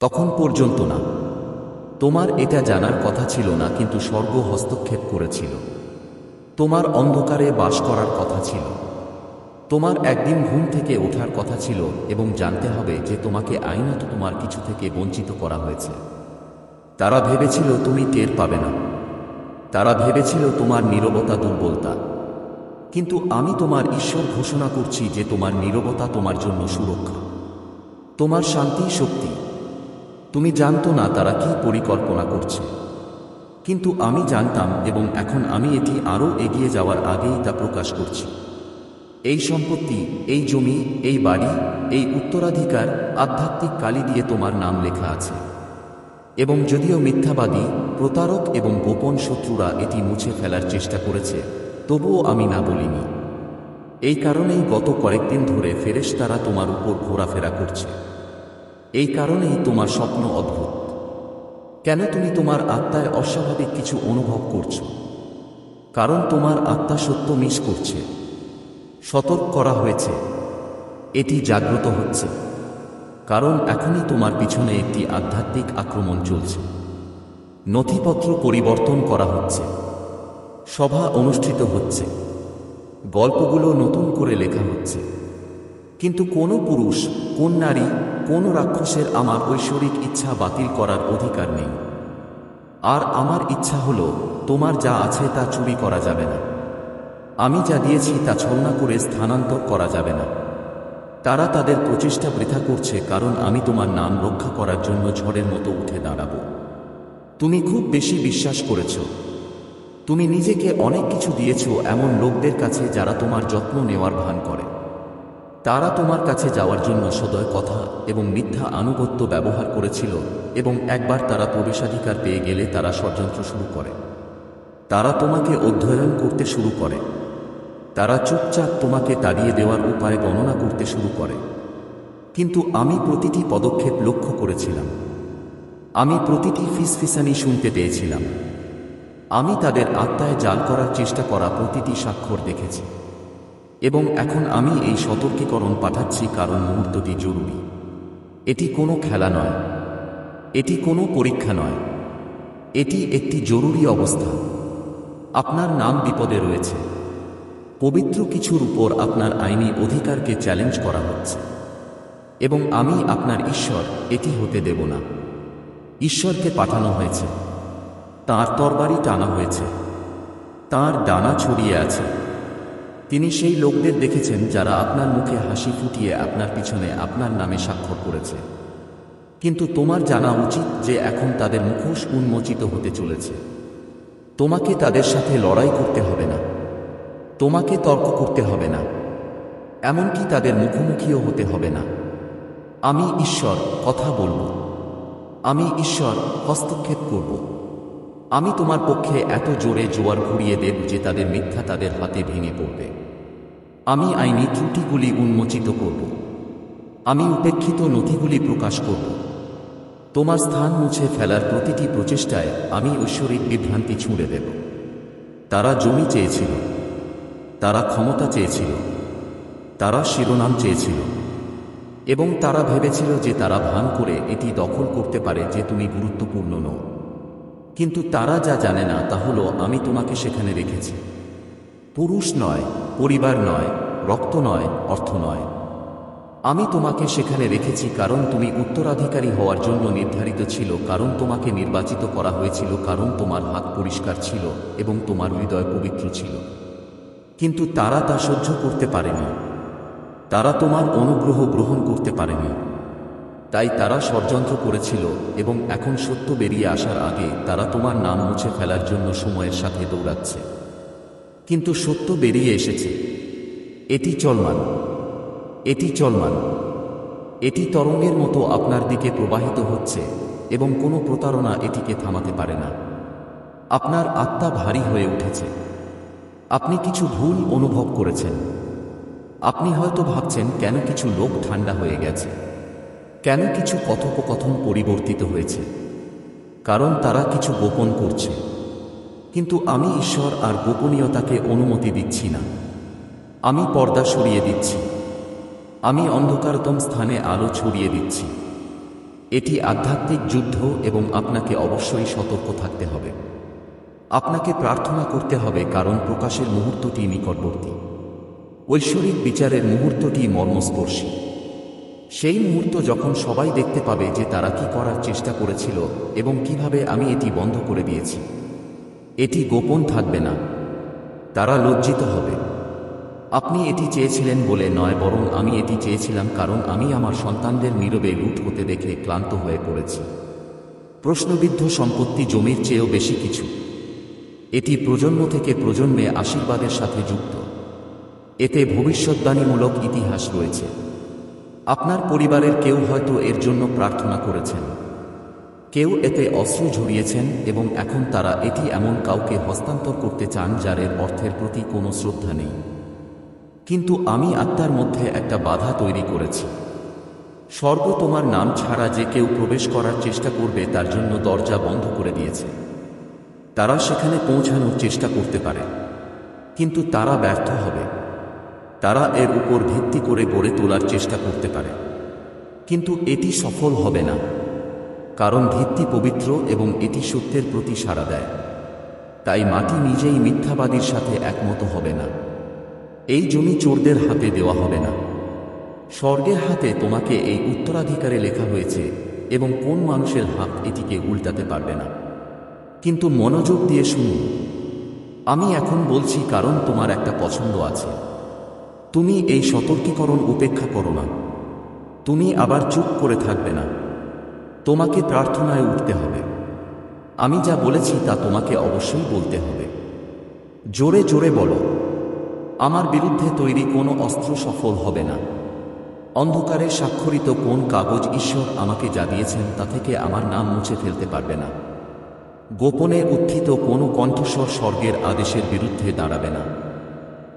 তখন পর্যন্ত না। তোমার এটা জানার কথা ছিল না, কিন্তু স্বর্গ হস্তক্ষেপ করেছিল। তোমার অন্ধকারে বাস করার কথা ছিল। তোমার একদিন ঘুম থেকে ওঠার কথা ছিল এবং জানতে হবে যে তোমাকে আইনত তোমার কিছু থেকে বঞ্চিত করা হয়েছে। তারা ভেবেছিল তুমি টের পাবে না। তারা ভেবেছিল তোমার নীরবতা দুর্বলতা। কিন্তু আমি তোমার ঈশ্বর ঘোষণা করছি যে তোমার নীরবতা তোমার জন্য সুরক্ষা। তোমার শান্তি, শক্তি তুমি জানতো না তারা কি পরিকল্পনা করছে। কিন্তু আমি জানতাম এবং এখন আমি এটি আরও এগিয়ে যাওয়ার আগেই তা প্রকাশ করছি। এই সম্পত্তি, এই জমি, এই বাড়ি, এই উত্তরাধিকার, আধ্যাত্মিক কালি দিয়ে তোমার নাম লেখা আছে। এবং যদিও মিথ্যাবাদী, প্রতারক এবং গোপন শত্রুরা এটি মুছে ফেলার চেষ্টা করেছে, তবুও আমি না বলিনি। এই কারণেই গত কয়েকদিন ধরে ফেরেশ তারা তোমার উপর ঘোরাফেরা করছে। এই কারণেই তোমার স্বপ্ন অদ্ভুত। কেন তুমি তোমার আত্মায় অস্বাভাবিক কিছু অনুভব করছ? কারণ তোমার আত্মা সত্য মিস করছে। সতর্ক করা হয়েছে। এটি জাগ্রত হচ্ছে। কারণ এখনই তোমার পিছনে একটি আধ্যাত্মিক আক্রমণ চলছে। নথিপত্র পরিবর্তন করা হচ্ছে। সভা অনুষ্ঠিত হচ্ছে। গল্পগুলো নতুন করে লেখা হচ্ছে। কিন্তু কোনো পুরুষ, কোন নারী, কোন রাক্ষসের আমার ঐশ্বরিক ইচ্ছা বাতিল করার অধিকার নেই। আর আমার ইচ্ছা হলো, তোমার যা আছে তা চুরি করা যাবে না। আমি যা দিয়েছি তা ছলনা করে স্থানান্তর করা যাবে না। তারা তাদের প্রচেষ্টা বৃথা করছে কারণ আমি তোমার নাম রক্ষা করার জন্য ঝড়ের মতো উঠে দাঁড়াব। তুমি খুব বেশি বিশ্বাস করেছ। তুমি নিজেকে অনেক কিছু দিয়েছ এমন লোকদের কাছে যারা তোমার যত্ন নেওয়ার ভান করে। তারা তোমার কাছে যাওয়ার জন্য সদয় কথা এবং মিথ্যা আনুগত্য ব্যবহার করেছিল এবং একবার তারা প্রবেশাধিকার পেয়ে গেলে তারা ষড়যন্ত্র শুরু করে। তারা তোমাকে অধ্যয়ন করতে শুরু করে। তারা চুপচাপ তোমাকে তাড়িয়ে দেওয়ার উপায় গণনা করতে শুরু করে। কিন্তু আমি প্রতিটি পদক্ষেপ লক্ষ্য করেছিলাম। আমি প্রতিটি ফিসফিসানি শুনতে পেয়েছিলাম। আমি তাদের আত্মায় জাল করার চেষ্টা করা প্রতিটি স্বাক্ষর দেখেছি। এবং এখন আমি এই সতর্কীকরণ পাঠাচ্ছি কারণ মুহূর্তটি জরুরি। এটি কোনো খেলা নয়। এটি কোনো পরীক্ষা নয়। এটি একটি জরুরি অবস্থা। আপনার নাম বিপদে রয়েছে। পবিত্র কিছুর উপর আপনার আইনি অধিকারকে চ্যালেঞ্জ করা হচ্ছে। এবং আমি আপনার ঈশ্বর, এটি হতে দেব না। ঈশ্বরকে পাঠানো হয়েছে। তার তরবারি টানা হয়েছে। তার ডানা ছড়িয়ে আছে। তিনি সেই লোকদের দেখেছেন যারা আপনার মুখে হাসি ফুটিয়ে আপনার পিছনে আপনার নামে স্বাক্ষর করেছে। কিন্তু তোমার জানা উচিত যে এখন তাদের মুখোশ উন্মোচিত হতে চলেছে। তোমাকে তাদের সাথে লড়াই করতে হবে না। তোমাকে তর্ক করতে হবে না। এমনকি তাদের মুখোমুখিও হতে হবে না। আমি ঈশ্বর, কথা বলব। আমি ঈশ্বর, হস্তক্ষেপ করব। আমি তোমার পক্ষে এত জোরে জোয়ার ঘুরিয়ে দেব যে তাদের মিথ্যা তাদের হাতে ভেঙে পড়বে। আমি আইনি ত্রুটিগুলি উন্মোচিত করব। আমি উপেক্ষিত নথিগুলি প্রকাশ করব। তোমার স্থান মুছে ফেলার প্রতিটি প্রচেষ্টায় আমি ঐশ্বরিক বিভ্রান্তি ছুঁড়ে দেব। তারা জমি চেয়েছিল। তারা ক্ষমতা চেয়েছিল। তারা শিরোনাম চেয়েছিল। এবং তারা ভেবেছিল যে তারা ভান করে এটি দখল করতে পারে যে তুমি গুরুত্বপূর্ণ নও। কিন্তু তারা যা জানে না তা হলো আমি তোমাকে সেখানে রেখেছি। পুরুষ নয়, পরিবার নয়, রক্ত নয়, অর্থ নয়। আমি তোমাকে সেখানে রেখেছি কারণ তুমি উত্তরাধিকারী হওয়ার জন্য নির্ধারিত ছিল, কারণ তোমাকে নির্বাচিত করা হয়েছিল, কারণ তোমার হাত পরিষ্কার ছিল এবং তোমার হৃদয় পবিত্র ছিল। কিন্তু তারা তা সহ্য করতে পারেনি। তারা তোমার অনুগ্রহ গ্রহণ করতে পারেনি। তাই তারা ষড়যন্ত্র করেছিল এবং এখন সত্য বেরিয়ে আসার আগে তারা তোমার নাম মুছে ফেলার জন্য সময়ের সাথে দৌড়াচ্ছে। কিন্তু সত্য বেরিয়ে এসেছে। এটি চলমান। এটি চলমান। এটি তরঙ্গের মতো আপনার দিকে প্রবাহিত হচ্ছে এবং কোনো প্রতারণা এটিকে থামাতে পারে না। আপনার আত্মা ভারী হয়ে উঠেছে। আপনি কিছু ভুল অনুভব করেছেন। আপনি হয়তো ভাবছেন, কেন কিছু লোক ঠান্ডা হয়ে গেছে? কেন কিছু কথোপকথন পরিবর্তিত হয়েছে? কারণ তারা কিছু গোপন করছে। কিন্তু আমি ঈশ্বর আর গোপনীয়তাকে অনুমতি দিচ্ছি না। আমি পর্দা সরিয়ে দিচ্ছি। আমি অন্ধকারতম স্থানে আলো ছড়িয়ে দিচ্ছি। এটি আধ্যাত্মিক যুদ্ধ এবং আপনাকে অবশ্যই সতর্ক থাকতে হবে। আপনাকে প্রার্থনা করতে হবে কারণ প্রকাশের মুহূর্তটি নিকটবর্তী। ঐশ্বরিক বিচারের মুহূর্তটি মর্মস্পর্শী। সেই মুহূর্ত যখন সবাই দেখতে পাবে যে তারা কি করার চেষ্টা করেছিল এবং কীভাবে আমি এটি বন্ধ করে দিয়েছি। এটি গোপন থাকবে না। তারা লজ্জিত হবে। আপনি এটি চেয়েছিলেন বলে নয়, বরং আমি এটি চেয়েছিলাম কারণ আমি আমার সন্তানদের নীরবে লুট হতে দেখে ক্লান্ত হয়ে পড়েছি। প্রশ্নবিদ্ধ সম্পত্তি জমির চেয়েও বেশি কিছু। এটি প্রজন্ম থেকে প্রজন্মে আশীর্বাদের সাথে যুক্ত। এতে ভবিষ্যৎবাণীমূলক ইতিহাস রয়েছে। আপনার পরিবারের কেউ হয়তো এর জন্য প্রার্থনা করেছেন। কেউ এতে অস্ত্র ঝরিয়েছেন এবং এখন তারা এটি এমন কাউকে হস্তান্তর করতে চান যার এর অর্থের প্রতি কোনো শ্রদ্ধা নেই। কিন্তু আমি আত্মার মধ্যে একটা বাধা তৈরি করেছি। স্বর্গ তোমার নাম ছাড়া যে কেউ প্রবেশ করার চেষ্টা করবে তার জন্য দরজা বন্ধ করে দিয়েছে। তারা সেখানে পৌঁছানোর চেষ্টা করতে পারে। কিন্তু তারা ব্যর্থ হবে। তারা এর উপর ভিত্তি করে গড়ে তোলার চেষ্টা করতে পারে। কিন্তু এটি সফল হবে না। কারণ ভিত্তি পবিত্র এবং এটি সত্যের প্রতি সাড়া দেয়। তাই মাটি নিজেই মিথ্যাবাদীর সাথে একমত হবে না। এই জমি চোরদের হাতে দেওয়া হবে না। স্বর্গের হাতে তোমাকে এই উত্তরাধিকারে লেখা হয়েছে এবং কোন মানুষের হাত এটিকে উল্টাতে পারবে না। কিন্তু মনোযোগ দিয়ে শুনুন। আমি এখন বলছি কারণ তোমার একটা পছন্দ আছে। তুমি এই সতর্কীকরণ উপেক্ষা করো না। তুমি আবার চুপ করে থাকবে না। তোমাকে প্রার্থনায় উঠতে হবে। আমি যা বলেছি তা তোমাকে অবশ্যই বলতে হবে। জোরে জোরে বলো, আমার বিরুদ্ধে তৈরি কোনো অস্ত্র সফল হবে না। অন্ধকারে স্বাক্ষরিত কোন কাগজ ঈশ্বর আমাকে যা দিয়েছেন তা থেকে আমার নাম মুছে ফেলতে পারবে না। গোপনে উত্থিত কোনো কণ্ঠস্বর স্বর্গের আদেশের বিরুদ্ধে দাঁড়াবে না।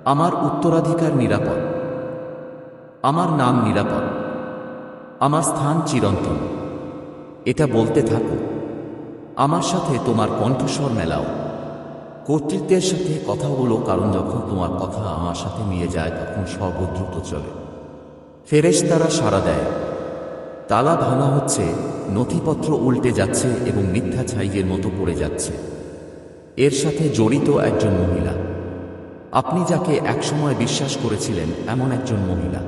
আমার উত্তরাধিকার নিরাপদ। আমার নাম নিরাপদ। আমার স্থান চিরন্তন। এটা বলতে থাকো। আমার সাথে তোমার কণ্ঠস্বর মেলাও। কর্তৃত্বের সাথে কথা বলো, কারণ যখন তোমার কথা আমার সাথে নিয়ে যায়, তখন সর্বদ্রুত চলে। ফেরেশ তারা সাড়া দেয়। তালা ভাঙা হচ্ছে, নথিপত্র উল্টে যাচ্ছে এবং মিথ্যা ছাইয়ের মতো পড়ে যাচ্ছে। এর সাথে জড়িত একজন মহিলা। আপনি যাকে একসময় বিশ্বাস করেছিলেন, এমন একজন মহিলা।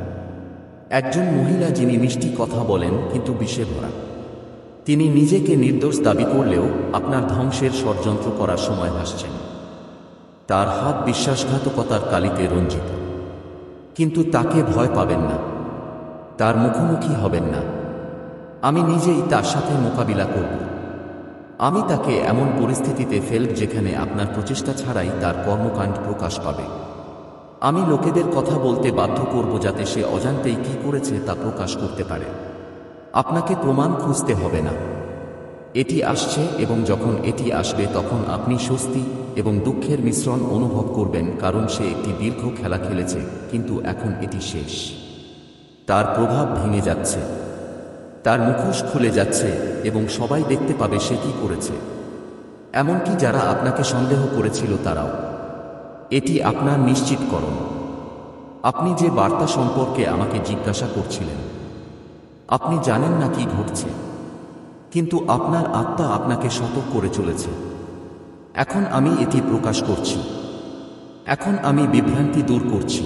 একজন মহিলা যিনি মিষ্টি কথা বলেন, কিন্তু বিষে ভরা। তিনি নিজেকে নির্দোষ দাবি করলেও আপনার ধ্বংসের ষড়যন্ত্র করার সময় হাসছেন। তার হাত বিশ্বাসঘাতকতার কালিতে রঞ্জিত। কিন্তু তাকে ভয় পাবেন না। তার মুখোমুখি হবেন না। আমি নিজেই তার সাথে মোকাবিলা করব। আমি তাকে এমন পরিস্থিতিতে ফেলব যেখানে আপনার প্রচেষ্টা ছাড়াই তার কর্মকাণ্ড প্রকাশ পাবে। আমি লোকেদের কথা বলতে বাধ্য করব যাতে সে অজান্তেই কি করেছে তা প্রকাশ করতে পারে। আপনাকে প্রমাণ খুঁজতে হবে না। এটি আসছে এবং যখন এটি আসবে তখন আপনি স্বস্তি এবং দুঃখের মিশ্রণ অনুভব করবেন কারণ সে একটি দীর্ঘ খেলা খেলেছে, কিন্তু এখন এটি শেষ। তার প্রভাব ভেঙে যাচ্ছে। তার মুখোশ খুলে যাচ্ছে এবং সবাই দেখতে পাবে সে কি করেছে। এমনকি যারা আপনাকে সন্দেহ করেছিল তারাও। এটি আপনার নিশ্চিতকরণ। আপনি যে বার্তা সম্পর্কে আমাকে জিজ্ঞাসা করছিলেন আপনি জানেন না কি ঘটছে। কিন্তু আপনার আত্মা আপনাকে সতর্ক করে চলেছে। এখন আমি এটি প্রকাশ করছি। এখন আমি বিভ্রান্তি দূর করছি।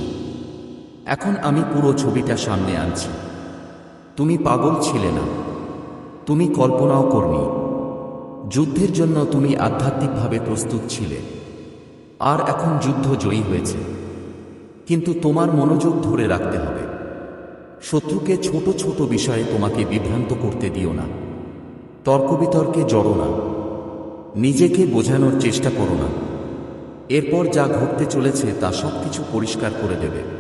এখন আমি পুরো ছবিটা সামনে আনছি। তুমি পাগল ছিলে না। তুমি কল্পনাও করনি। যুদ্ধের জন্য তুমি আধ্যাত্মিকভাবে প্রস্তুত ছিলে। আর এখন যুদ্ধ জয়ী হয়েছে। কিন্তু তোমার মনোযোগ ধরে রাখতে হবে। শত্রুকে ছোট ছোট বিষয়ে তোমাকে বিভ্রান্ত করতে দিও না। তর্ক বিতর্কে জড়ো না। নিজেকে বোঝানোর চেষ্টা করো না। এরপর যা ঘটতে চলেছে তা সব কিছু পরিষ্কার করে দেবে।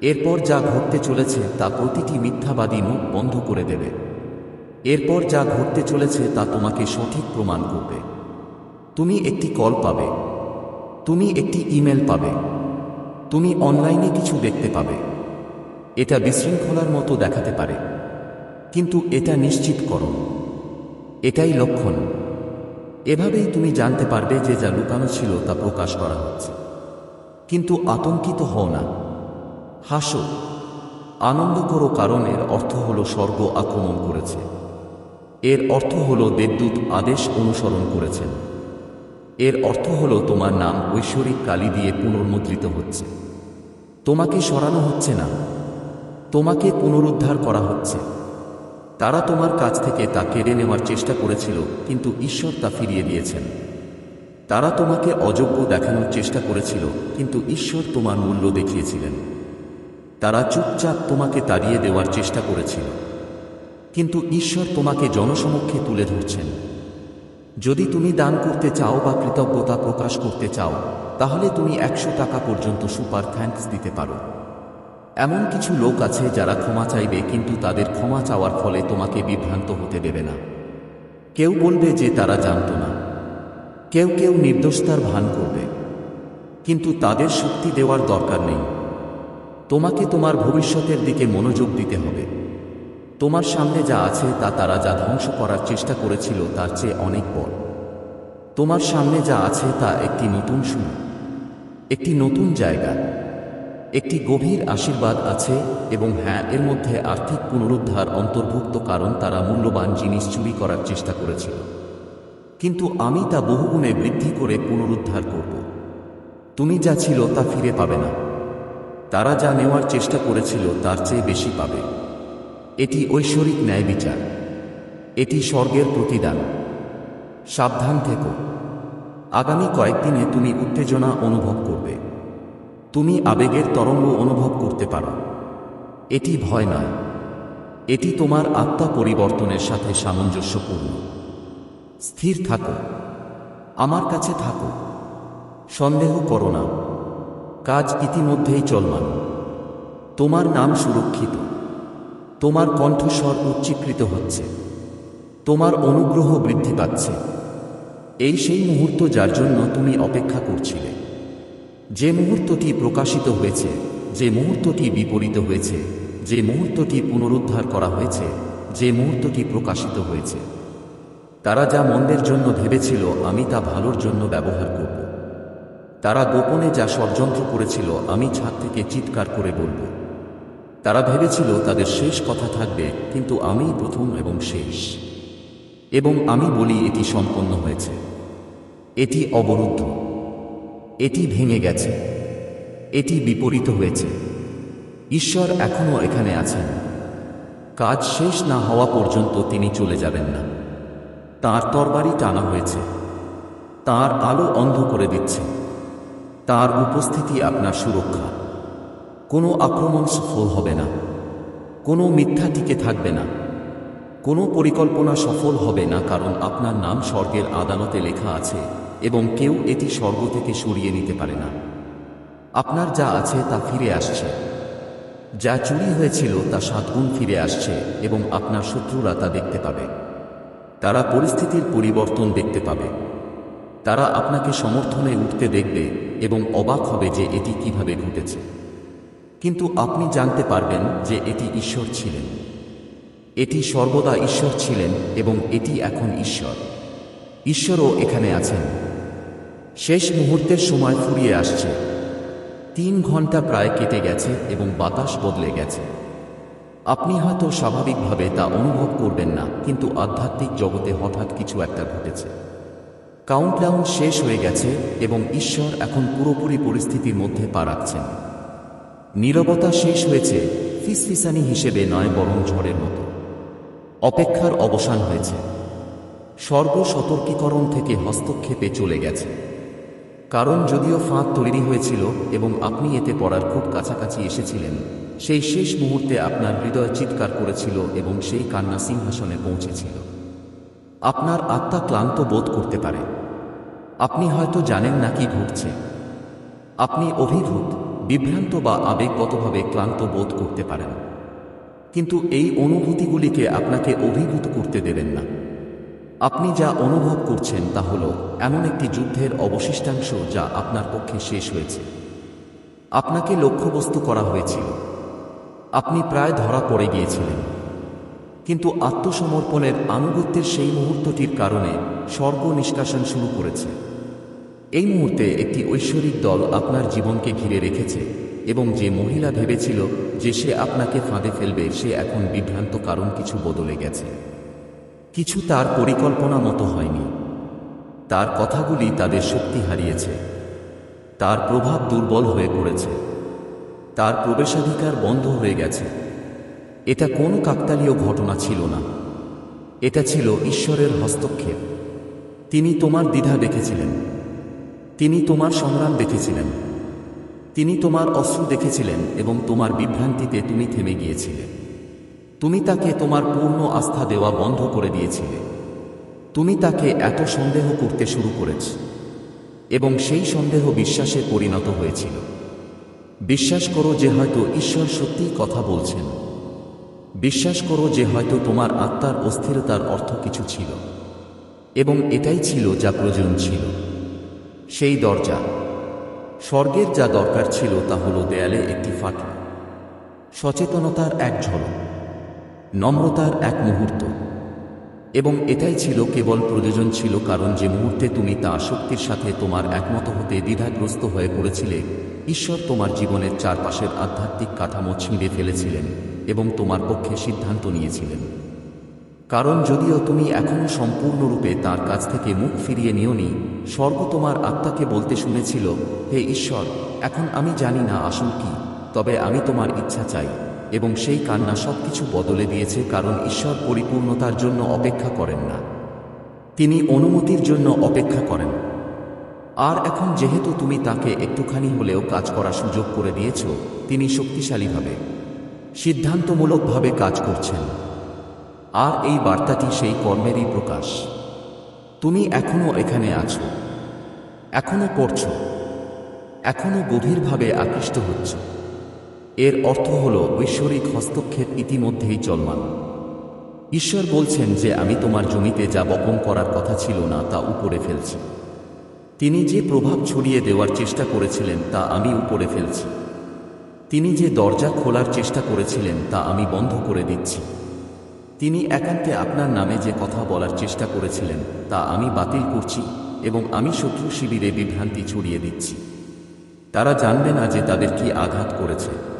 এরপর যা ঘটতে চলেছে তা প্রতিটি মিথ্যাবাদী মুখ বন্ধ করে দেবে। এরপর যা ঘটতে চলেছে তা তোমাকে সঠিক প্রমাণ করবে। তুমি একটি কল পাবে। তুমি একটি ইমেল পাবে। তুমি অনলাইনে কিছু দেখতে পাবে। এটা বিশৃঙ্খলার মতো দেখাতে পারে। কিন্তু এটা নিশ্চিত করো। এটাই লক্ষণ। এভাবেই তুমি জানতে পারবে যে যা লুকানো ছিল তা প্রকাশ করা হচ্ছে। কিন্তু আতঙ্কিত হও না। হাসো। আনন্দ করো কারণ এর অর্থ হল স্বর্গ আক্রমণ করেছে। এর অর্থ হল দেবদূত আদেশ অনুসরণ করেছেন। এর অর্থ হল তোমার নাম ঐশ্বরিক কালি দিয়ে পুনর্মুদ্রিত হচ্ছে। তোমাকে সরানো হচ্ছে না। তোমাকে পুনরুদ্ধার করা হচ্ছে। তারা তোমার কাছ থেকে তা কেড়ে নেওয়ার চেষ্টা করেছিল, কিন্তু ঈশ্বর তা ফিরিয়ে দিয়েছেন। তারা তোমাকে অযোগ্য দেখানোর চেষ্টা করেছিল, কিন্তু ঈশ্বর তোমার মূল্য দেখিয়েছিলেন। তারা চুপচাপ তোমাকে তাড়িয়ে দেওয়ার চেষ্টা করেছিল। কিন্তু ঈশ্বর তোমাকে জনসমক্ষে তুলে ধরছেন। যদি তুমি দান করতে চাও বা কৃতজ্ঞতা প্রকাশ করতে চাও, তাহলে তুমি একশো টাকা পর্যন্ত সুপার থ্যাঙ্কস দিতে পারো। এমন কিছু লোক আছে যারা ক্ষমা চাইবে, কিন্তু তাদের ক্ষমা চাওয়ার ফলে তোমাকে বিভ্রান্ত হতে দেবে না। কেউ বলবে যে তারা জানত না। কেউ কেউ নির্দোষতার ভান করবে। কিন্তু তাদের শক্তি দেওয়ার দরকার নেই। তোমাকে তোমার ভবিষ্যতের দিকে মনোযোগ দিতে হবে। তোমার সামনে যা আছে তা তারা যা ধ্বংস করার চেষ্টা করেছিল, তার চেয়ে অনেক বড়। তোমার সামনে যা আছে তা একটি নতুন শুরু, একটি নতুন জায়গা। একটি গভীর আশীর্বাদ আছে এবং হ্যাঁ এর মধ্যে আর্থিক পুনরুদ্ধার অন্তর্ভুক্ত কারণ তারা মূল্যবান জিনিস চুরি করার চেষ্টা করেছিল। কিন্তু আমি তা বহুগুণে বৃদ্ধি করে পুনরুদ্ধার করব। তুমি যা ছিল তা ফিরে পাবে না। তারা যা নেওয়ার চেষ্টা করেছিল তার চেয়ে বেশি পাবে। এটি ঐশ্বরিক ন্যায় বিচার। এটি স্বর্গের প্রতিদান। সাবধান থেকো। আগামী কয়েকদিনে তুমি উত্তেজনা অনুভব করবে। তুমি আবেগের তরঙ্গ অনুভব করতে পারো। এটি ভয় নয়। এটি তোমার আত্মা পরিবর্তনের সাথে সামঞ্জস্যপূর্ণ। স্থির থাকো। আমার কাছে থাকো। সন্দেহ করো না। কাজ ইতিমধ্যেই চলমান। তোমার নাম সুরক্ষিত। তোমার কণ্ঠস্বর উচ্চীকৃত হচ্ছে। তোমার অনুগ্রহ বৃদ্ধি পাচ্ছে। এই সেই মুহূর্ত যার জন্য তুমি অপেক্ষা করছিলে। যে মুহূর্তটি প্রকাশিত হয়েছে, যে মুহূর্তটি বিপরীত হয়েছে, যে মুহূর্তটি পুনরুদ্ধার করা হয়েছে, যে মুহূর্তটি প্রকাশিত হয়েছে। তারা যা মন্দের জন্য ভেবেছিল, আমি তা ভালোর জন্য ব্যবহার করব। তারা গোপনে যা ষড়যন্ত্র করেছিল, আমি ছাদ থেকে চিৎকার করে বলব। তারা ভেবেছিল, তাদের শেষ কথা থাকবে, কিন্তু আমি প্রথম এবং শেষ। এবং আমি বলি, এটি সম্পন্ন হয়েছে। এটি অবরুদ্ধ। এটি ভেঙে গেছে। এটি বিপরীত হয়েছে। ঈশ্বর এখনও এখানে আছেন। কাজ শেষ না হওয়া পর্যন্ত তিনি চলে যাবেন না। তার তরবারি টানা হয়েছে। তার আলো অন্ধ করে দিচ্ছে। তার উপস্থিতি আপনার সুরক্ষা। কোনো আক্রমণ সফল হবে না। কোনো মিথ্যা টিকে থাকবে না। কোনো পরিকল্পনা সফল হবে না, কারণ আপনার নাম স্বর্গের আদালতে লেখা আছে এবং কেউ এটি স্বর্গ থেকে সরিয়ে নিতে পারে না। আপনার যা আছে তা ফিরে আসছে। যা চুরি হয়েছিল তা সাতগুণ ফিরে আসছে এবং আপনার শত্রুরা তা দেখতে পাবে। তারা পরিস্থিতির পরিবর্তন দেখতে পাবে। তারা আপনাকে সমর্থনে উঠতে দেখবে এবং অবাক হবে যে এটি কীভাবে ঘটেছে। কিন্তু আপনি জানতে পারবেন যে এটি ঈশ্বর ছিলেন। এটি সর্বদা ঈশ্বর ছিলেন এবং এটি এখন ঈশ্বর। ঈশ্বরও এখানে আছেন। শেষ মুহূর্তের সময় ফুরিয়ে আসছে। তিন ঘণ্টা প্রায় কেটে গেছে এবং বাতাস বদলে গেছে। আপনি হয়তো স্বাভাবিকভাবে তা অনুভব করবেন না, কিন্তু আধ্যাত্মিক জগতে হঠাৎ কিছু একটা ঘটেছে। কাউন্টডাউন শেষ হয়ে গেছে এবং ঈশ্বর এখন পুরোপুরি পরিস্থিতির মধ্যে পা রাখছেন। নীরবতা শেষ হয়েছে, ফিসফিসানি হিসেবে নয়, বরং ঝড়ের মতো। অপেক্ষার অবসান হয়েছে। স্বর্গ সতর্কীকরণ থেকে হস্তক্ষেপে চলে গেছে। কারণ যদিও ফাঁদ তৈরি হয়েছিল এবং আপনি এতে পড়ার খুব কাছাকাছি এসেছিলেন, সেই শেষ মুহূর্তে আপনার হৃদয় চিৎকার করেছিল এবং সেই কান্না সিংহাসনে পৌঁছেছিল। আপনার আত্মা ক্লান্ত বোধ করতে পারে। আপনি হয়তো জানেন না কি ঘটছে। আপনি অভিভূত, বিভ্রান্ত বা আবেগগতভাবে ক্লান্ত বোধ করতে পারেন। কিন্তু এই অনুভূতিগুলিকে আপনাকে অভিভূত করতে দেবেন না। আপনি যা অনুভব করছেন তা হল এমন একটি যুদ্ধের অবশিষ্টাংশ যা আপনার পক্ষে শেষ হয়েছে। আপনাকে লক্ষ্যবস্তু করা হয়েছিল। আপনি প্রায় ধরা পড়ে গিয়েছিলেন। কিন্তু আত্মসমর্পণের আনুগত্যের সেই মুহূর্তটির কারণে স্বর্গ নিষ্কাশন শুরু করেছে। এই মুহূর্তে একটি ঐশ্বরিক দল আপনার জীবনকে ঘিরে রেখেছে এবং যে মহিলা ভেবেছিল যে সে আপনাকে ফাঁদে ফেলবে, সে এখন বিভ্রান্ত কারণ কিছু বদলে গেছে। কিছু তার পরিকল্পনা মতো হয়নি। তার কথাগুলি তাদের শক্তি হারিয়েছে। তার প্রভাব দুর্বল হয়ে পড়েছে। তার প্রবেশাধিকার বন্ধ হয়ে গেছে। এটা কোনো কাকতালীয় ঘটনা ছিল না। এটা ছিল ঈশ্বরের হস্তক্ষেপ। তিনি তোমার দ্বিধা দেখেছিলেন। তিনি তোমার সংগ্রাম দেখেছিলেন। তিনি তোমার অস্ত্র দেখেছিলেন এবং তোমার বিভ্রান্তিতে তুমি থেমে গিয়েছিলে। তুমি তাকে তোমার পূর্ণ আস্থা দেওয়া বন্ধ করে দিয়েছিলে। তুমি তাকে এত সন্দেহ করতে শুরু করেছ, এবং সেই সন্দেহ বিশ্বাসে পরিণত হয়েছিল। বিশ্বাস করো যে হয়তো ঈশ্বর সত্যিই কথা বলছেন। বিশ্বাস করো যে হয়তো তোমার আত্মার অস্থিরতার অর্থ কিছু ছিল, এবং এটাই ছিল যা প্রয়োজন ছিল। সেই দরজা, স্বর্গের যা দরকার ছিল তা হলো দেয়ালে একটি ফাটল, সচেতনতার এক ঝলক। নম্রতার এক মুহূর্ত। এবং এটাই ছিল কেবল প্রয়োজন ছিল, কারণ যে মুহূর্তে তুমি তা শক্তির সাথে তোমার একমত হতে দ্বিধাগ্রস্ত হয়ে পড়েছিলে, ঈশ্বর তোমার জীবনের চারপাশের আধ্যাত্মিক কাঠামো ছিঁড়ে ফেলেছিলেন এবং তোমার পক্ষে সিদ্ধান্ত নিয়েছিলেন। কারণ যদিও তুমি এখনও সম্পূর্ণরূপে তার কাছ থেকে মুখ ফিরিয়ে নিওনি, স্বর্গ তোমার আত্মাকে বলতে শুনেছিল, হে ঈশ্বর, এখন আমি জানি না আসল কি, তবে আমি তোমার ইচ্ছা চাই। এবং সেই কান্না সবকিছু বদলে দিয়েছে কারণ ঈশ্বর পরিপূর্ণতার জন্য অপেক্ষা করেন না। তিনি অনুমতির জন্য অপেক্ষা করেন। আর এখন যেহেতু তুমি তাকে একটুখানি হলেও কাজ করার সুযোগ করে দিয়েছ, তিনি শক্তিশালীভাবে, সিদ্ধান্তমূলকভাবে কাজ করছেন। আর এই বার্তাটি সেই কর্মেরই প্রকাশ। তুমি এখনও এখানে আছো। এখনও পড়ছ। এখনও গভীরভাবে আকৃষ্ট হচ্ছ। এর অর্থ হল ঐশ্বরিক হস্তক্ষেপ ইতিমধ্যেই চলমান। ঈশ্বর বলছেন যে আমি তোমার জমিতে যা বপন করার কথা ছিল না তা উপরে ফেলছি। তিনি যে প্রভাব ছড়িয়ে দেওয়ার চেষ্টা করেছিলেন তা আমি উপরে ফেলছি। তিনি যে দরজা খোলার চেষ্টা করেছিলেন তা আমি বন্ধ করে দিচ্ছি। তিনি একান্তে আপনার নামে যে কথা বলার চেষ্টা করেছিলেন তা আমি বাতিল করছি এবং আমি শত্রু শিবিরে বিভ্রান্তি ছড়িয়ে দিচ্ছি। তারা জানবে না যে তাদের কি আঘাত করেছে।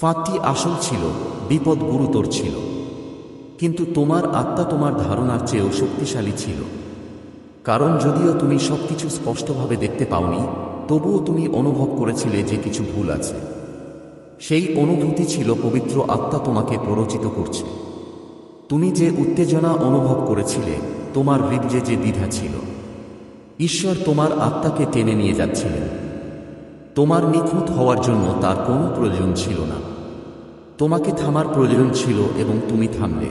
ফাঁকটি আসল ছিল, বিপদ গুরুতর ছিল। কিন্তু তোমার আত্মা তোমার ধারণার চেয়েও শক্তিশালী ছিল। কারণ যদিও তুমি সবকিছু স্পষ্টভাবে দেখতে পাওনি, তবুও তুমি অনুভব করেছিলে যে কিছু ভুল আছে। সেই অনুভূতি ছিল পবিত্র আত্মা তোমাকে প্ররোচিত করছে। তুমি যে উত্তেজনা অনুভব করেছিলে, তোমার হৃদয়ে যে দ্বিধা ছিল। ঈশ্বর তোমার আত্মাকে টেনে নিয়ে যাচ্ছিলেন। তোমার নিখুঁত হওয়ার জন্য তার কোনো প্রয়োজন ছিল না। তোমাকে থামার প্রয়োজন ছিল এবং তুমি থামলে।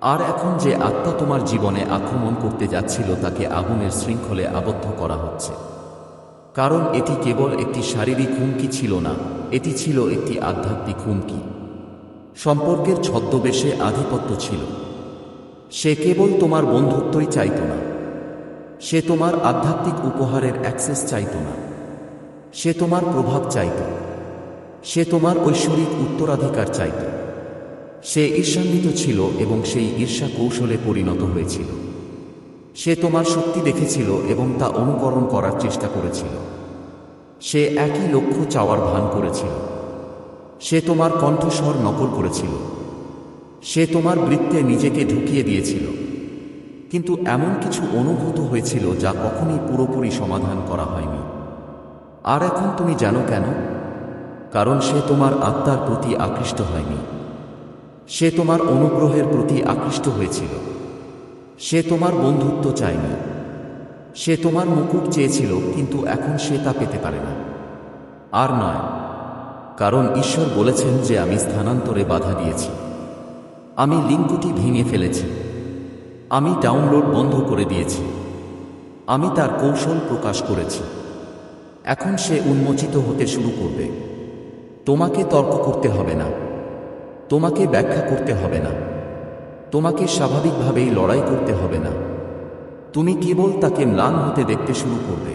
আর এখন যে আত্মা তোমার জীবনে আক্রমণ করতে যাচ্ছিল, তাকে আগুনের শৃঙ্খলে আবদ্ধ করা হচ্ছে। কারণ এটি কেবল একটি শারীরিক হুমকি ছিল না, এটি ছিল একটি আধ্যাত্মিক হুমকি। সম্পর্কের ছদ্মবেশে আধিপত্য ছিল। সে কেবল তোমার বন্ধুত্বই চাইত না। সে তোমার আধ্যাত্মিক উপহারের অ্যাক্সেস চাইত না। সে তোমার প্রভাব চাইত। সে তোমার ঐশ্বরিক উত্তরাধিকার চাইত। সে ঈর্ষান্বিত ছিল এবং সেই ঈর্ষা কৌশলে পরিণত হয়েছিল। সে তোমার শক্তি দেখেছিল এবং তা অনুকরণ করার চেষ্টা করেছিল। সে একই লক্ষ্য চাওয়ার ভান করেছিল। সে তোমার কণ্ঠস্বর নকল করেছিল। সে তোমার বৃত্তে নিজেকে ঢুকিয়ে দিয়েছিল। কিন্তু এমন কিছু অনুভূত হয়েছিল যা কখনই পুরোপুরি সমাধান করা হয়নি। আর এখন তুমি জানো কেন? কারণ সে তোমার আত্মার প্রতি আকৃষ্ট হয়নি। সে তোমার অনুগ্রহের প্রতি আকৃষ্ট হয়েছিল। সে তোমার বন্ধুত্ব চায়নি। সে তোমার মুকুট চেয়েছিল, কিন্তু এখন সে তা পেতে পারে না। আর নয়, কারণ ঈশ্বর বলেছেন যে আমি স্থানান্তরে বাধা দিয়েছি। আমি লিঙ্কটি ভেঙে ফেলেছি। আমি ডাউনলোড বন্ধ করে দিয়েছি। আমি তার কৌশল প্রকাশ করেছি। এখন সে উন্মোচিত হতে শুরু করবে। তোমাকে তর্ক করতে হবে না। তোমাকে ব্যাখ্যা করতে হবে না। তোমাকে স্বাভাবিকভাবেই লড়াই করতে হবে না। তুমি কেবল তাকে ম্লান হতে দেখতে শুরু করবে।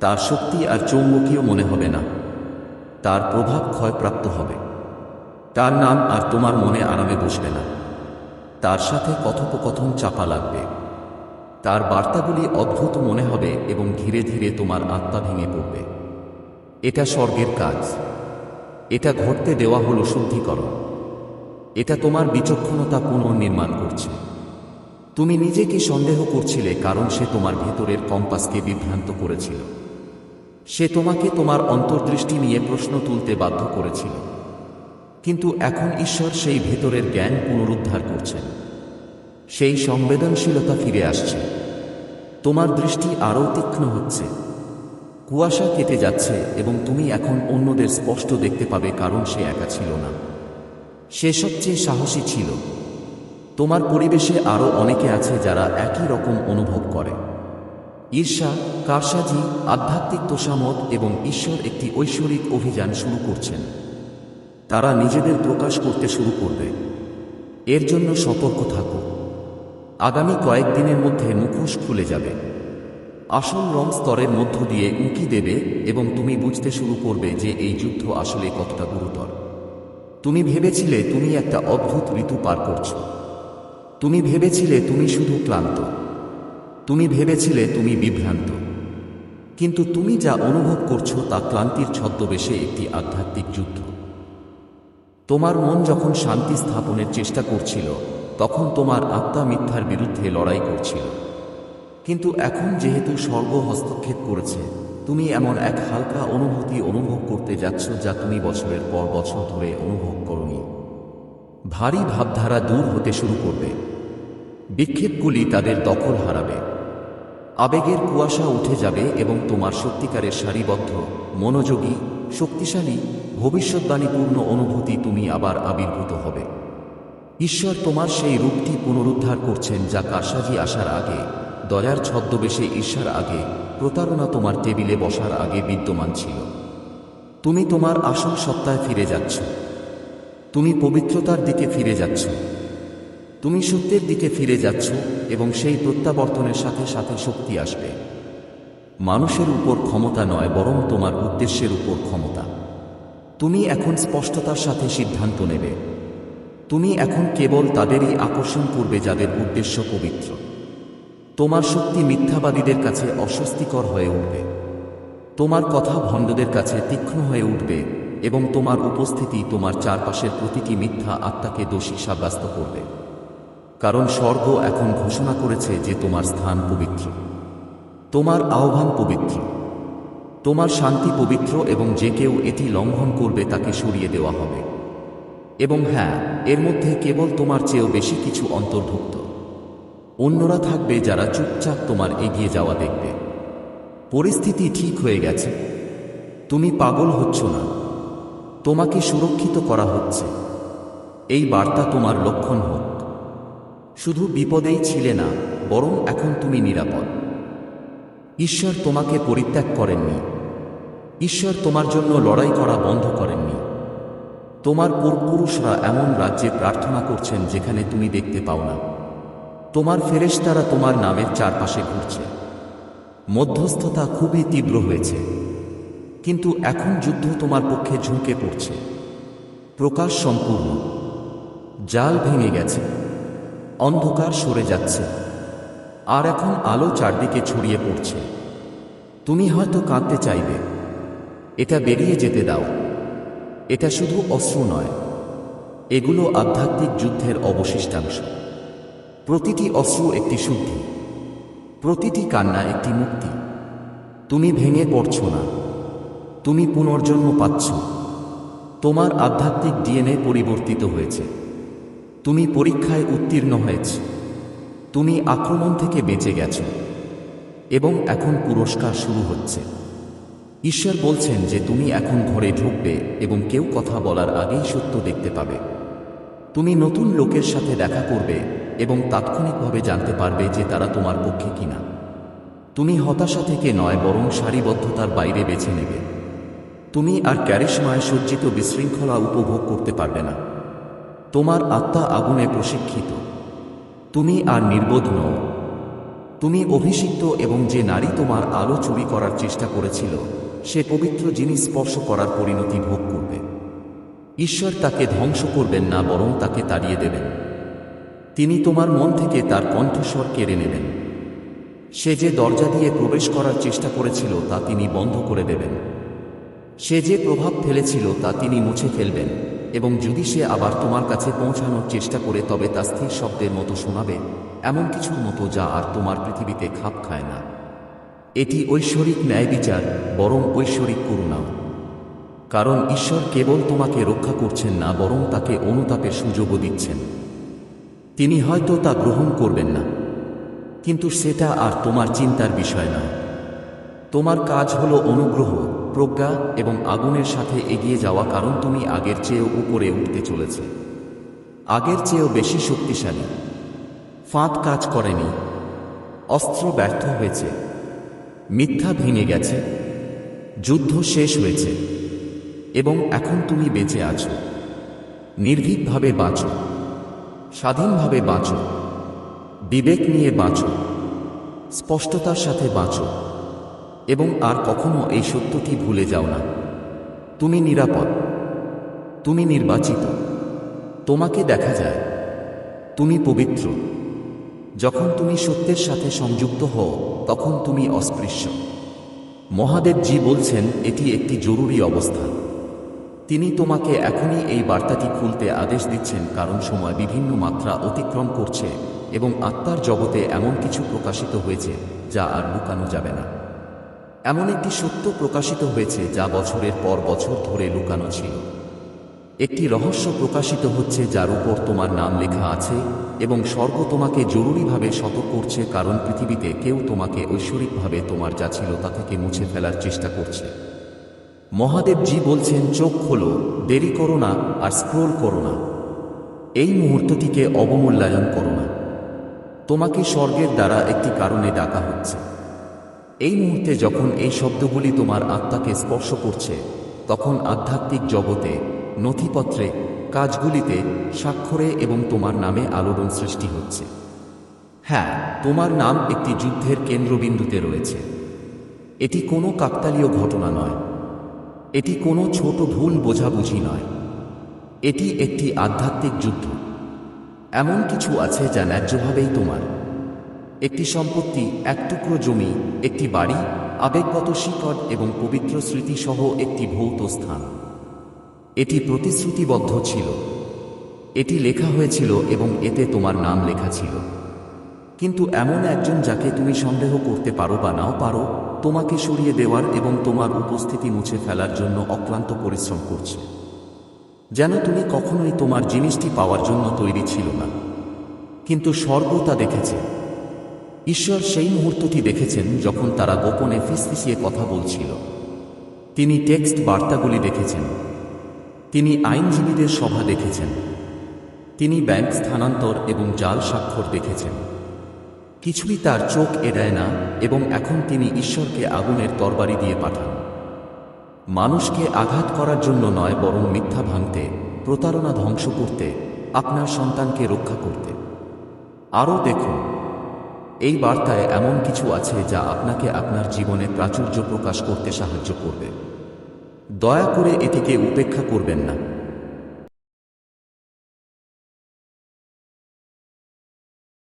তার শক্তি আর চৌম্বকীয় মনে হবে না। তার প্রভাব ক্ষয়প্রাপ্ত হবে। তার নাম আর তোমার মনে আরামে বসবে না। তার সাথে কথোপকথন চাপা লাগবে। তার বার্তাগুলি অদ্ভুত মনে হবে এবং ধীরে ধীরে তোমার আত্মা ভেঙে পড়বে। এটা স্বর্গের কাজ। এটা ঘটতে দেওয়া হলো শুদ্ধিকরণ। এটা তোমার বিচক্ষণতা পুনর্নির্মাণ করছে। তুমি নিজেকে সন্দেহ করছিলে কারণ সে তোমার ভেতরের কম্পাসকে বিভ্রান্ত করেছিল। সে তোমাকে তোমার অন্তর্দৃষ্টি নিয়ে প্রশ্ন তুলতে বাধ্য করেছিল। কিন্তু এখন ঈশ্বর সেই ভেতরের জ্ঞান পুনরুদ্ধার করছেন। সেই সংবেদনশীলতা ফিরে আসছে। তোমার দৃষ্টি আরও তীক্ষ্ণ হচ্ছে। কুয়াশা কেটে যাচ্ছে এবং তুমি এখন অন্যদের স্পষ্ট দেখতে পাবে কারণ সে একা ছিল না। সে সবচেয়ে সাহসী ছিল। তোমার পরিবেশে আরও অনেকে আছে যারা একই রকম অনুভব করে। ঈর্ষা, কারসাজি, আধ্যাত্মিক তোষামত এবং ঈশ্বর একটি ঐশ্বরিক অভিযান শুরু করছেন। তারা নিজেদের প্রকাশ করতে শুরু করবে। এর জন্য সতর্ক থাকো। আগামী কয়েকদিনের মধ্যে মুখোশ খুলে যাবে। আসল রং স্তরের মধ্য দিয়ে উঁকি দেবে এবং তুমি বুঝতে শুরু করবে যে এই যুদ্ধ আসলে কতটা গুরুতর। তুমি ভেবেছিলে তুমি একটা অদ্ভুত ঋতু পার করছ। তুমি ভেবেছিলে তুমি শুধু ক্লান্ত। তুমি ভেবেছিলে তুমি বিভ্রান্ত। কিন্তু তুমি যা অনুভব করছ তা ক্লান্তির ছদ্মবেশে একটি আধ্যাত্মিক যুদ্ধ। তোমার মন যখন শান্তি স্থাপনের চেষ্টা করছিল তখন তোমার আত্মা মিথ্যার বিরুদ্ধে লড়াই করছিল। কিন্তু এখন যেহেতু স্বর্গ হস্তক্ষেপ করেছে, তুমি এমন এক হালকা অনুভূতি অনুভব করতে যাচ্ছ যা তুমি বছরের পর বছর ধরে অনুভব করনি। ভারী ভাবধারা দূর হতে শুরু করবে। বিক্ষেপগুলি তাদের দখল হারাবে। আবেগের কুয়াশা উঠে যাবে এবং তোমার সত্যিকারের সারিবদ্ধ, মনোযোগী, শক্তিশালী, ভবিষ্যৎবাণীপূর্ণ অনুভূতি তুমি আবার আবির্ভূত হবে। ঈশ্বর তোমার সেই রূপটি পুনরুদ্ধার করছেন যা কারসাজি আসার আগে, দয়ার ছদ্মবেশে ঈর্ষার আগে, প্রতারণা তোমার টেবিলে বসার আগে বিদ্যমান ছিল। তুমি তোমার আসল সত্তায় ফিরে যাচ্ছ। তুমি পবিত্রতার দিকে ফিরে যাচ্ছ। তুমি সত্যের দিকে ফিরে যাচ্ছ এবং সেই প্রত্যাবর্তনের সাথে সাথে শক্তি আসবে। মানুষের উপর ক্ষমতা নয়, বরং তোমার উদ্দেশ্যের উপর ক্ষমতা। তুমি এখন স্পষ্টতার সাথে সিদ্ধান্ত নেবে। তুমি এখন কেবল তাদেরই আকর্ষণ করবে যাদের উদ্দেশ্য পবিত্র। তোমার শক্তি মিথ্যাবাদীদের কাছে অস্বস্তিকর হয়ে উঠবে। তোমার কথা ভণ্ডদের কাছে তীক্ষ্ণ হয়ে উঠবে এবং তোমার উপস্থিতি তোমার চারপাশের প্রতিটি মিথ্যা আত্মাকে দোষী সাব্যস্ত করবে। কারণ স্বর্গ এখন ঘোষণা করেছে যে তোমার স্থান পবিত্র। তোমার আহ্বান পবিত্র। তোমার শান্তি পবিত্র এবং যে কেউ এটি লঙ্ঘন করবে তাকে সরিয়ে দেওয়া হবে। এবং হ্যাঁ এর মধ্যে কেবল তোমার চেয়েও বেশি কিছু অন্তর্ভুক্ত। অন্যরা থাকবে যারা চুপচাপ তোমার এগিয়ে যাওয়া দেখবে। পরিস্থিতি ঠিক হয়ে গেছে। তুমি পাগল হচ্ছ না। তোমাকে সুরক্ষিত করা হচ্ছে। এই বার্তা তোমার লক্ষণ হোক। শুধু বিপদেই ছিলে না, বরং এখন তুমি নিরাপদ। ঈশ্বর তোমাকে পরিত্যাগ করেননি। ঈশ্বর তোমার জন্য লড়াই করা বন্ধ করেননি। তোমার পূর্বপুরুষরা এমন রাজ্যে প্রার্থনা করছেন যেখানে তুমি দেখতে পাও না। তোমার ফেরেশতারা তোমার নামের চারপাশে ঘুরছে। মধ্যস্থতা খুবই তীব্র হয়েছে। কিন্তু এখন যুদ্ধ তোমার পক্ষে ঝুঁকে পড়ছে। প্রকাশ সম্পূর্ণ। জাল ভেঙে গেছে। অন্ধকার সরে যাচ্ছে। আর এখন আলো চারদিকে ছড়িয়ে পড়ছে। তুমি হয়তো কাঁদতে চাইবে। এটা বেরিয়ে যেতে দাও। এটা শুধু অস্ত্র নয়, এগুলো আধ্যাত্মিক যুদ্ধের অবশিষ্টাংশ। প্রতিটি অস্ত্র একটি শুদ্ধি, প্রতিটি কান্না একটি মুক্তি। তুমি ভেঙে পড়ছ না, তুমি পুনর্জন্ম পাচ্ছ। তোমার আধ্যাত্মিক ডিএনএ পরিবর্তিত হয়েছে। তুমি পরীক্ষায় উত্তীর্ণ হয়েছ। তুমি আক্রমণ থেকে বেঁচে গেছ এবং এখন পুরস্কার শুরু হচ্ছে। ঈশ্বর বলছেন যে তুমি এখন ঘরে ঢুকবে এবং কেউ কথা বলার আগেই সত্য দেখতে পাবে। তুমি নতুন লোকের সাথে দেখা করবে এবং তাৎক্ষণিকভাবে জানতে পারবে যে তারা তোমার পক্ষে কিনা। তুমি হতাশা থেকে নয়, বরং সারিবদ্ধতার বাইরে বেছে নেবে। তুমি আর ক্যারিশমায় সজ্জিত বিশৃঙ্খলা উপভোগ করতে পারবে না। তোমার আত্মা আগুনে প্রশিক্ষিত। তুমি আর নির্বোধ নও। তুমি অভিষিক্ত এবং যে নারী তোমার আলো চুরি করার চেষ্টা করেছিল সে পবিত্র জিনিস স্পর্শ করার পরিণতি ভোগ করবে। ঈশ্বর তাকে ধ্বংস করবেন না, বরং তাকে তাড়িয়ে দেবেন। তিনি তোমার মন থেকে তার কণ্ঠস্বর কেড়ে নেবেন। সে যে দরজা দিয়ে প্রবেশ করার চেষ্টা করেছিল, তা তিনি বন্ধ করে দেবেন। সে যে প্রভাব ফেলেছিল, তা তিনি মুছে ফেলবেন, এবং যদি সে আবার তোমার কাছে পৌঁছানোর চেষ্টা করে, তবে তা স্থির শব্দের মতো শোনাবে, এমন কিছুর মতো যা আর তোমার পৃথিবীতে খাপ খায় না। এটি ঐশ্বরিক ন্যায় বিচার, বরং ঐশ্বরিক করুণাও কারণ ঈশ্বর কেবল তোমাকে রক্ষা করছেন না, বরং তাকে অনুতাপের সুযোগও দিচ্ছেন। তিনি হয়তো তা গ্রহণ করবেন না। কিন্তু সেটা আর তোমার চিন্তার বিষয় নয়। তোমার কাজ হলো অনুগ্রহ, প্রজ্ঞা এবং আগুনের সাথে এগিয়ে যাওয়া, কারণ তুমি আগের চেয়েও উপরে উঠতে চলেছে। আগের চেয়েও বেশি শক্তিশালী। ফাঁদ কাজ করেনি। অস্ত্র ব্যর্থ হয়েছে। মিথ্যা ভেঙে গেছে, যুদ্ধ শেষ হয়েছে, এবং এখন তুমি বেঁচে আছো। নির্ভীকভাবে বাঁচো, স্বাধীনভাবে বাঁচো, বিবেক নিয়ে বাঁচো, স্পষ্টতার সাথে বাঁচো, এবং আর কখনো এই সত্যটি ভুলে যাও না। তুমি নিরাপদ, তুমি নির্বাচিত, তোমাকে দেখা যায়, তুমি পবিত্র। যখন তুমি সত্যের সাথে সংযুক্ত হও, তখন তুমি অস্পৃশ্য। মহাদেবজি বলছেন, এটি একটি জরুরি অবস্থা। তিনি তোমাকে এখনই এই বার্তাটি খুলতে আদেশ দিচ্ছেন, কারণ সময় বিভিন্ন মাত্রা অতিক্রম করছে এবং আত্মার জগতে এমন কিছু প্রকাশিত হয়েছে, যা আর লুকানো যাবে না। এমন একটি সত্য প্রকাশিত হয়েছে, যা বছরের পর বছর ধরে লুকানো ছিল। একটি রহস্য প্রকাশিত হচ্ছে যার উপর তোমার নাম লেখা আছে এবং স্বর্গ তোমাকে জরুরিভাবে শত করছে কারণ পৃথিবীতে কেউ তোমাকে ঐশ্বরিকভাবে তোমার যা ছিল তা থেকে মুছে ফেলার চেষ্টা করছে। মহাদেবজি বলছেন, চোখ খোলো, দেরি করো না আর স্ক্রোল করো না। এই মুহূর্তটিকে অবমূল্যায়ন করো না। তোমাকে স্বর্গের দ্বারা একটি কারণে ডাকা হচ্ছে। এই মুহূর্তে যখন এই শব্দগুলি তোমার আত্মাকে স্পর্শ করছে, তখন আধ্যাত্মিক জগতে নথিপত্রে কাজগুলিতে স্বাক্ষরে এবং তোমার নামে আলোড়ন সৃষ্টি হচ্ছে। হ্যাঁ তোমার নাম একটি যুদ্ধের কেন্দ্রবিন্দুতে রয়েছে। এটি কোনো কাকতালীয় ঘটনা নয়। এটি কোনো ছোট ভুল বোঝাবুঝি নয়। এটি একটি আধ্যাত্মিক যুদ্ধ। এমন কিছু আছে যা ন্যায্যভাবেই তোমার। একটি সম্পত্তি, এক টুকরো জমি, একটি বাড়ি, আবেগগত শিকড় এবং পবিত্র স্মৃতিসহ একটি ভৌত স্থান। এটি প্রতিশ্রুতিবদ্ধ ছিল। এটি লেখা হয়েছিল এবং এতে তোমার নাম লেখা ছিল। কিন্তু এমন একজন যাকে তুমি সন্দেহ করতে পারো বা নাও পারো, তোমাকে সরিয়ে দেওয়ার এবং তোমার উপস্থিতি মুছে ফেলার জন্য অক্লান্ত পরিশ্রম করছে। যেন তুমি কখনোই তোমার জিনিসটি পাওয়ার জন্য তৈরি ছিল না। কিন্তু স্বর্গ তা দেখেছে। ঈশ্বর সেই মুহূর্তটি দেখেছেন যখন তারা গোপনে ফিসফিসিয়ে কথা বলছিল। তিনি টেক্সট বার্তাগুলি দেখেছেন। তিনি আইনজীবীদের সভা দেখেছেন। তিনি ব্যাংক স্থানান্তর এবং জাল স্বাক্ষর দেখেছেন। কিছুই তার চোখ এড়ায় না এবং এখন তিনি ঈশ্বরকে আগুনের তরবারি দিয়ে পাঠান। মানুষকে আঘাত করার জন্য নয় বরং মিথ্যা ভাঙতে, প্রতারণা ধ্বংস করতে, আপনার সন্তানকে রক্ষা করতে। আরও দেখুন, এই বার্তায় এমন কিছু আছে যা আপনাকে আপনার জীবনে প্রাচুর্য প্রকাশ করতে সাহায্য করবে। দয়া করে এটিকে উপেক্ষা করবেন না।